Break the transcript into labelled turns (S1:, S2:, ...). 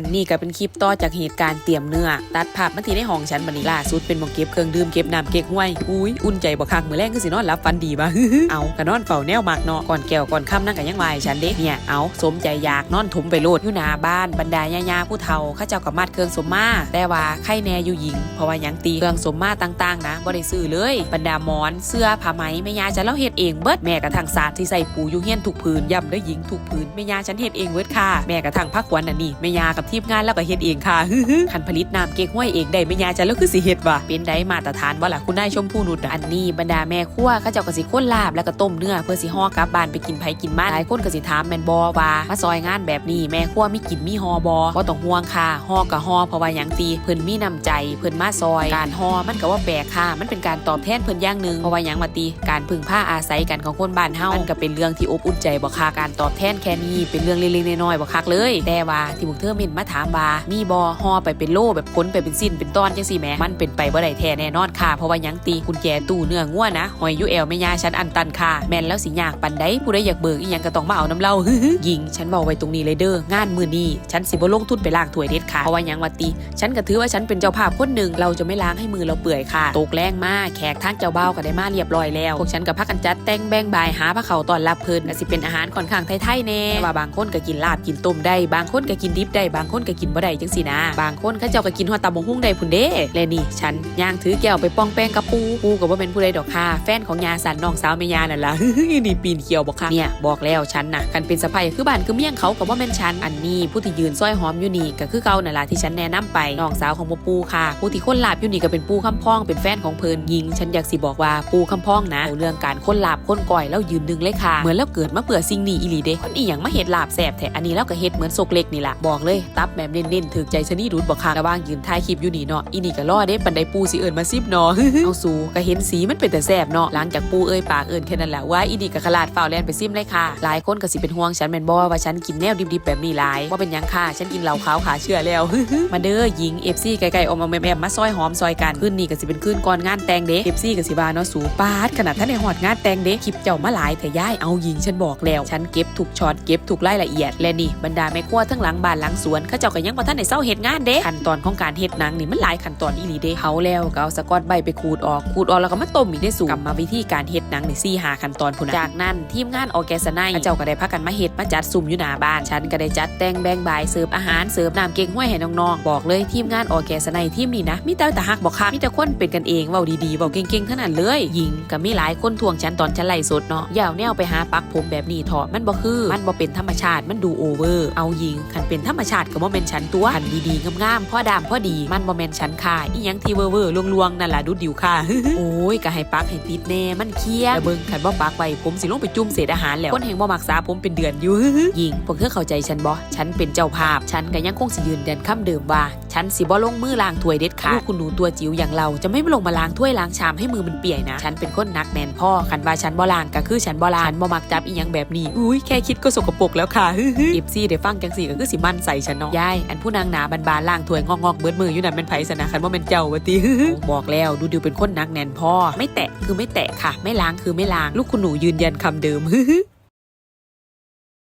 S1: นนี้ก็เป็นคลิปต่อจากเหตุการณ์เตรียมเนื้อ ตัดภาพมาที่ในห้องฉันบันนี้ล่าสุดเป็นหมองเก็บเครื่องดื่มเก็บน้ำเก็บห้วย อุ้ยอุ่นใจบ่คักมือแรงคือสินอนหลับฝันดีบ่เอากะนอนเฝ้าแนวมากเนาะก่อนแก้วก่อนค่ำนั่งกันยังวายฉันเด้เนี่ยเอาสมใจอยากนอนถมไปโลดอยู่หน้าบ้านบรรดาญาๆผู้เฒ่าข้าเจ้ากับมาดเครื่องสมมาแต่ว่าไข่แน่อยู่หญิง เพราะว่ายังตีเครื่องสมมาต่างๆ นะบ่ได้ซื้อเลยบรรดาหมอนเสื้อผ้าไหมแม่ยาจะเล่าเฮ็ดเองเบิดแม่กระทั่งศาสตร์ที่ใส่ปูอยู่เฮียนทุกผืนย่ำได้หญิงทุกผืนแม่ยาฉันเฮ็ดเองเบิดค่ะแม่กระทั่งพักวันน่ะนี่แม่ยากับทีมงานแล้วก็เฮ็ดเองค่ะฮึๆคันผลิตน้ำเก๊กห้วยเองได้แม่ยาจะแล้วคือสิเฮ็ดว่ะเป็นได้มาตรฐานบ่ล่ะคุณนายชมพู่นุชอันนี้บรรดาแม่ครัวเขาเจ้าก็สิค้นลาบแล้วก็ต้มเนื้อเพื่อสิห่อกลับบ้านไปกินไผกินมันหลายคนก็สิถามแม่นบ่ว่ามาซอยงานแบบนี้แม่ครัวมีกินมีฮอบ่บ่ต้องห่วงค่ะฮอก็ฮอเพราะว่าหยังตีเพิ่นมีน้ำใจเพิ่นมาซอย การฮอมันก็ว่าแปลกค่ะ มันเป็นการตอบแทนเพิ่นอย่างหนึงเพราะว่าหยังมาตีการพึ่งพาอาศัยกันของคนบ้านเฮามันก็เป็นเรื่องที่อบอุ่นใจบ่ค่ะการตอบแทนแค่นี้เป็นเรื่องเล็กๆน้อยๆบ่คักเลยแต่ว่าที่พวกเธอเม่นมาถามว่ามีบ่ฮอไปเป็นโลแบบขนไปเป็นสิ้นเป็นตอนจังซี่แหมมันเป็นไปบ่ได้แท้แน่นอนค่ะ เพราะว่ายังตีกุญแจตู้เนื้องัวนะหอยยู่แอวแม่ยาฉันอันตันค่ะแม่นแล้วสิยากปันใดผู้ใดอยากเบิกอีหยังก็ต้องมาเอาน้ำเล่ายิงฉันบอกไว้ตรงนี้เลยเด้องานมือนี้ฉันสิบ่ลงทุนไปล้างถ้วยเด็ดค่ะเพราะว่ายังว่าตีฉันก็ถือว่าฉันเป็นเจ้าภาพคนหนึ่งเราจะไม่ล้างให้มือเราเปื่อยค่ะตกแรงมากแขกทางเจ้าเบ้าก็ได้มาเรียบร้อยแล้วพวกฉันกับพักกันจัดแต่งแบ่งบายหาพระเขาตอนรับเพิ่นก็สิเป็นอาหารค่อนข้างไทยๆแน่ว่าบางคนก็กินลาบกินต้มได้ บางคนก็กินดิบได้บางคนก็กินบ่ได้จังสินะ บางคนเขาเจ้าก็กินฮอดตำบักหุ่งได้พุ่นเด้และนี่ฉันย่างถือแก้วไปป้องแป้งกับปูปูก็บ่เป็นผู้ใดดอกค่ะ แฟนของยาสันน้องสาวแม่ยานั่นล่ะนี่ปีนเขียวบอกค่ะเนี่ยบอกแล้วฉันน่ะกันเป็นสะใภ้คือบ้านคือเมี่ยงเขากับว่าแม่นฉันอันนี้ผู้ที่ยืนซ้อยหอมอยู่นี่ก็คือเก่านั่นล่ะที่ฉันแนะนำไปน้องสาวของปูค่ะ ผู้ที่ค้นลาบอยู่นี่ก็เป็นปูคำพ้องเป็นแฟนของเพิ่นยิง ฉันอยากสิบอกว่าปูคำพ้องนะเรื่องการค้นลาบค้นก่อยแล้วยืนหนึ่งเลยค่ะเหมือนแล้วเกิดมาเปื่อสิ่งนี้อีหลีเด้คนอีหยังมาเฮ็ดลาบแสบแท้อันนี้แล้วก็เฮ็ดเหมือนซกเล็กนี่ล่ะบอกเลยตับแบบเน้นๆถึกใจชนีรุดบอกค่ะระว่างยืนถ่ายคลิปอยู่นี่เนาะอีนี่ก็รอเด้บันไดปูสิเอิญมาซิบเนาะเอาสูก็เห็นสีมันเป็นแต่แสบเนาะหลังจากปูเอ้ยปากเอิญแค่นั้นแหละว่าอีนี่ก็ขลาดฝ่าแลนไปซิมเลยค่ะ หลายคนก็สิเป็นห่วงฉันแมนบ่ว่าฉันกินแนวดิบๆแบบนี้หลายว่าเป็นยังค่ะฉันกินเหล้าขาวขาเชื่อแล้วมาเด้อหญิงเอฟซีไกลๆออกมาแม่มาซอยหอมซอยกันขึ้นนี่ก็สิเป็นขึ้นก่อนงานแต่งเด้เอฟซีก็สิบาเนาะสูปาดขนาดท่านในหอดงานแต่งเด้คลิปเจ้ามาหลายแต่ย้ายเอาหญิงฉันบอกแล้ว ฉันเก็บทุกช็อตเก็บทุกรายละเอียดและนี่บรรดาแม่ครัวทั้งหลังบ้านหลังสวนเขาเจ้าก็ยังบ่ทันได้เศร้าเฮ็ดงานเด้ขั้นตอนของการเฮ็ดหนังนี่มันหลายขั้นตอนอีหลีเด้เผาแล้วก็เอาสกอตใบไปขูดออกขูดออกแล้วก็มาต้มอีกได้สูกรรมวิธีการเฮ็ดหนังนี่สี่หาขั้นตอนพุ่นนะจากนั้นทีมงานออแกสไนเขาเจ้าก็ได้พากันมาเฮ็ดมาจัดซุ่มอยู่หน้าบ้านฉันก็ได้จัดแต่งแบ่งบายเสิร์ฟอาหารเสิร์ฟน้ำเก๊กห้วยให้น้องๆบอกเลยทีมงานออแกสไนทีมนี้นะมีแต่ตาฮักบอกค่ะมีแต่คนเป็นกันเองเว้าดีๆเว้าเก่งๆเท่านั้นเลยหญิงก็มีหลายคนทวงฉันตอนฉันไล่สดเนาะอย่าเอาแนวไปหาปักผมแบบนี้เถอะมันบ่คือ มันบ่เป็นธรรมชาติมันดูโอเวอร์เอาหญิงคันเป็นธรรมชาติก็บ่แม่นฉันตัวคันดีๆงามๆพ่อดามพ่อดี มันบ่แม่นฉันค่ะอีหยังที่เว่อร์เวอร์ลวงๆนั่นล่ะดูดิวค่ะ โอ้ยก็ให้ปักให้ติดแน่มันเคียแล้วเบิ่งคันบ่ปักไว้ผมสิลงไปจุ่มเศษอาหารแล้วคนแห่งบ่มักษาผมเป็นเดือนอยู่หญิงพวกเธอเข้าใจฉันบ่ฉันเป็นเจ้าภาพฉันก็ยังคงสิยืนยันคำเดิมว่าฉันสิบ่ลงมือล้างถ้วยเด็ดขาดลูกคุณหนูตัวจิ๋วอย่างเราจะไม่ลงมาล้างถ้วยล้างชามให้มือมันเปียกนะ ฉันเป็นคนนักแน่นพ่อคันว่าฉันบ่ล้างก็คือฉันบ่ล้างฉันบ่มักจับอีหยังแบบนี้อุ้ยแค่คิดก็สกปรกแล้วค่ะอิฟซี่ได้ฟังจังสี่ก็คือสิมันใส่ฉันเนาะยายอันผู้นางหนาบานๆล้างถ้วยงอกๆเบิดมืออยู่นั่นเป็นไผสนะคันว่าเป็นเจ้าวะติบอกแล้วดูดิวเป็นคนหนักแน่นพ่อไม่แตะคือไม่แตะค่ะ ไม่ล้างคือไม่ล้าง ลูกคุณหนูยืนยันคำเดิม